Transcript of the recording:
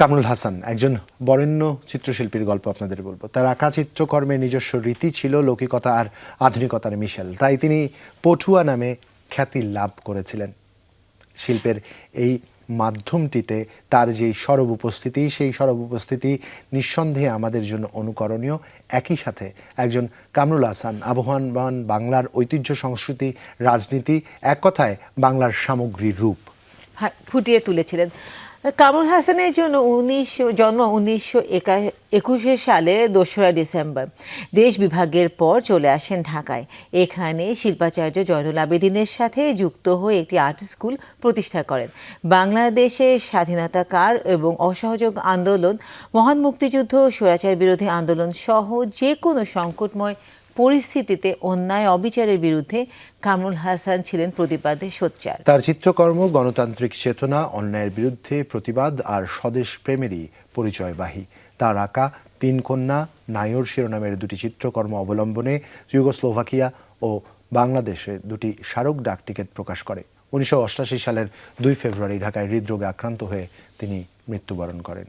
কামরুল হাসান, একজন বরেণ্য চিত্রশিল্পীর গল্প আপনাদের বলব। তার আঁকা চিত্রকর্মে নিজস্ব রীতি ছিল, লৌকিকতা আর আধুনিকতার মিশেল। তাই তিনি পটুয়া নামে খ্যাতি লাভ করেছিলেন। শিল্পের এই মাধ্যমটিতে তার যেই সরব উপস্থিতি, সেই সরব উপস্থিতি নিঃসন্দেহে আমাদের জন্য অনুকরণীয়। একই সাথে একজন কামরুল হাসান আবহাওয়ান বাংলার ঐতিহ্য, সংস্কৃতি, রাজনীতি, এক কথায় বাংলার সামগ্রীর রূপ। ফুটিয়ে তুলেছিলেন। কামরুল হাসানের জন্য উনিশশো, জন্ম উনিশশো একুশে সালে দোসরা ডিসেম্বর। দেশ বিভাগের পর চলে আসেন ঢাকায়। এখানে শিল্পাচার্য জয়নুল আবেদিনের সাথে যুক্ত হয়ে একটি আর্ট স্কুল প্রতিষ্ঠা করেন। বাংলাদেশের স্বাধীনতাকার এবং অসহযোগ আন্দোলন, মহান মুক্তিযুদ্ধ, স্বৈরাচার বিরোধী আন্দোলন সহ যে কোনো সংকটময় পরিস্থিতিতে অন্যায় অবিচারের বিরুদ্ধে কামরুল হাসান ছিলেন প্রতিবাদে সোচ্চার। তার চিত্রকর্ম, গণতান্ত্রিক চেতনা, অন্যায়ের বিরুদ্ধে প্রতিবাদ আর স্বদেশ প্রেমেরই পরিচয়বাহী। তার আঁকা তিন কন্যা, নায়র শিরোনামের দুটি চিত্রকর্ম অবলম্বনে যুগোস্লোভাকিয়া ও বাংলাদেশে দুটি স্মারক ডাক টিকিট প্রকাশ করে। উনিশশো সালের দুই ফেব্রুয়ারি ঢাকায় হৃদরোগে আক্রান্ত হয়ে তিনি মৃত্যুবরণ করেন।